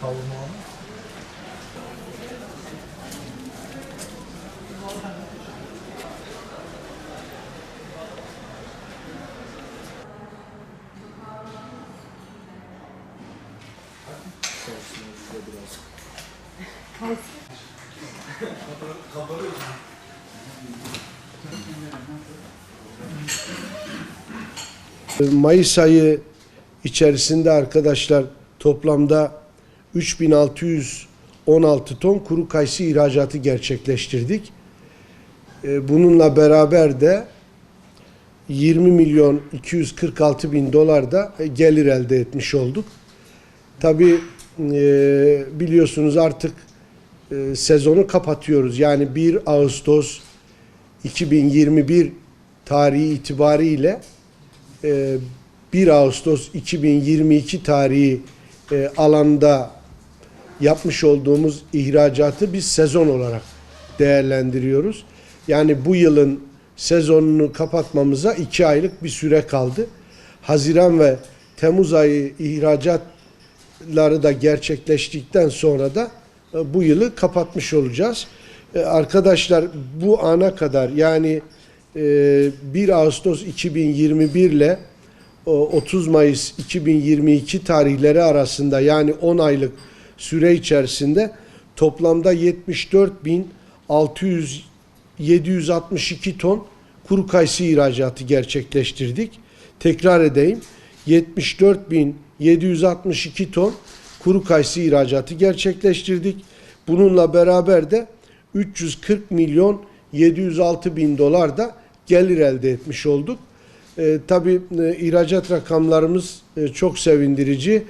Kavurma var. Mayıs ayı içerisinde arkadaşlar toplamda 3616 ton kuru kayısı ihracatı gerçekleştirdik. Ee, Bununla beraber de 20 milyon 246 bin dolar da gelir elde etmiş olduk. Tabi biliyorsunuz artık e, sezonu kapatıyoruz. Yani 1 Ağustos 2021 tarihi itibariyle e, 1 Ağustos 2022 tarihi e, alanda yapmış olduğumuz ihracatı biz sezon olarak değerlendiriyoruz. Yani bu yılın sezonunu kapatmamıza 2 aylık bir süre kaldı. Haziran ve Temmuz ayı ihracatları da gerçekleştikten sonra da e, bu yılı kapatmış olacağız. E, Arkadaşlar bu ana kadar yani e, 1 Ağustos 2021 ile o 30 Mayıs 2022 tarihleri arasında yani 10 aylık süre içerisinde toplamda 74.600 762 ton kuru kayısı ihracatı gerçekleştirdik. Tekrar edeyim. 74.762 ton kuru kayısı ihracatı gerçekleştirdik. Bununla beraber de 340 milyon 706 bin dolar da gelir elde etmiş olduk. E, tabii e, ihracat rakamlarımız e, çok sevindirici.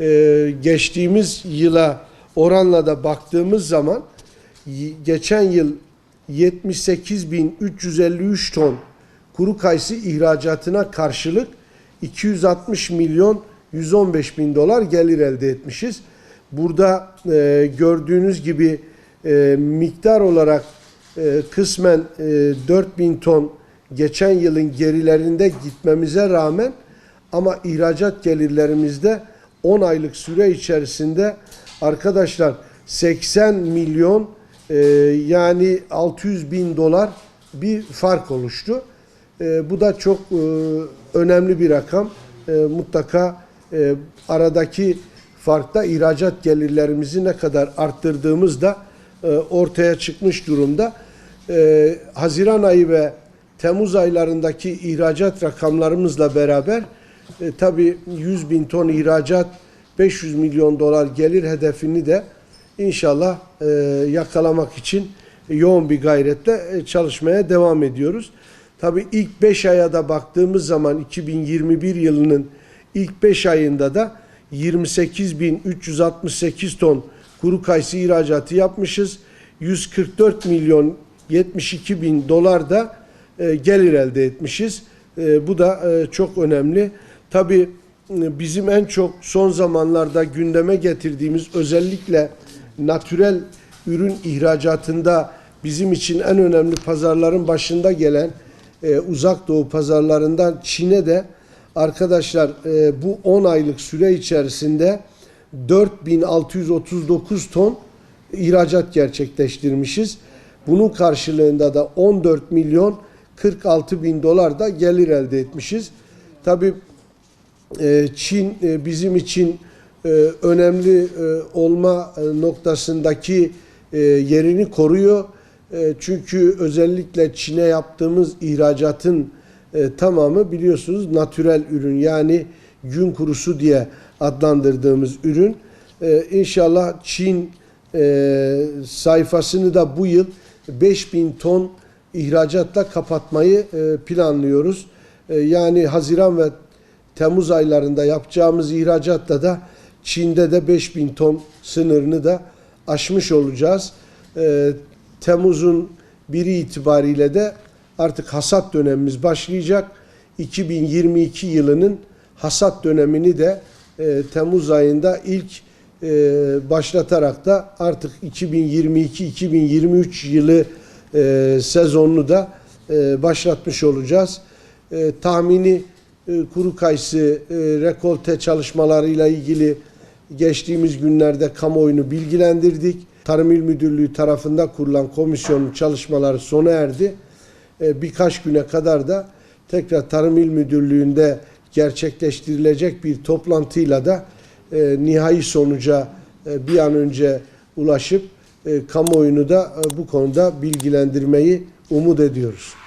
E, geçtiğimiz yıla oranla da baktığımız zaman geçen yıl 78.353 ton kuru kayısı ihracatına karşılık 260 milyon 115 bin dolar gelir elde etmişiz. Burada e, gördüğünüz gibi e, miktar olarak e, kısmen e, 4000 ton geçen yılın gerilerinde gitmemize rağmen ama ihracat gelirlerimizde 10 aylık süre içerisinde arkadaşlar 80 milyon e, yani 600 bin dolar bir fark oluştu. E, bu da çok e, önemli bir rakam. E, mutlaka e, aradaki farkta ihracat gelirlerimizi ne kadar arttırdığımız da e, ortaya çıkmış durumda. E, Haziran ayı ve Temmuz aylarındaki ihracat rakamlarımızla beraber e, tabii 100 bin ton ihracat 500 milyon dolar gelir hedefini de inşallah e, yakalamak için yoğun bir gayretle e, çalışmaya devam ediyoruz. Tabii ilk 5 aya da baktığımız zaman 2021 yılının ilk 5 ayında da 28.368 ton kuru kayısı ihracatı yapmışız. 144 milyon 72 bin dolar da e, gelir elde etmişiz. E, bu da e, çok önemli. Tabii e, bizim en çok son zamanlarda gündeme getirdiğimiz özellikle natürel ürün ihracatında bizim için en önemli pazarların başında gelen e, uzak doğu pazarlarından Çin'e de arkadaşlar e, bu 10 aylık süre içerisinde 4639 ton ihracat gerçekleştirmişiz. Bunun karşılığında da 14 milyon 46 bin dolar da gelir elde etmişiz. Tabii e, Çin e, bizim için e, önemli e, olma noktasındaki yerini koruyor. Çünkü özellikle Çin'e yaptığımız ihracatın tamamı biliyorsunuz natürel ürün yani gün kurusu diye adlandırdığımız ürün. İnşallah Çin sayfasını da bu yıl 5000 ton ihracatla kapatmayı planlıyoruz. Yani Haziran ve Temmuz aylarında yapacağımız ihracatta da Çin'de de 5000 ton sınırını da aşmış olacağız. Ee, Temmuz'un biri itibariyle de artık hasat dönemimiz başlayacak. 2022 yılının hasat dönemini de e, Temmuz ayında ilk e, başlatarak da artık 2022-2023 yılı e, sezonunu da e, başlatmış olacağız. E, tahmini e, kuru kayısı e, rekolte çalışmalarıyla ilgili geçtiğimiz günlerde kamuoyunu bilgilendirdik. Tarım İl Müdürlüğü tarafında kurulan komisyonun çalışmaları sona erdi. E, birkaç güne kadar da tekrar Tarım İl Müdürlüğü'nde gerçekleştirilecek bir toplantıyla da e, nihai sonuca bir an önce ulaşıp kamuoyunu da bu konuda bilgilendirmeyi umut ediyoruz.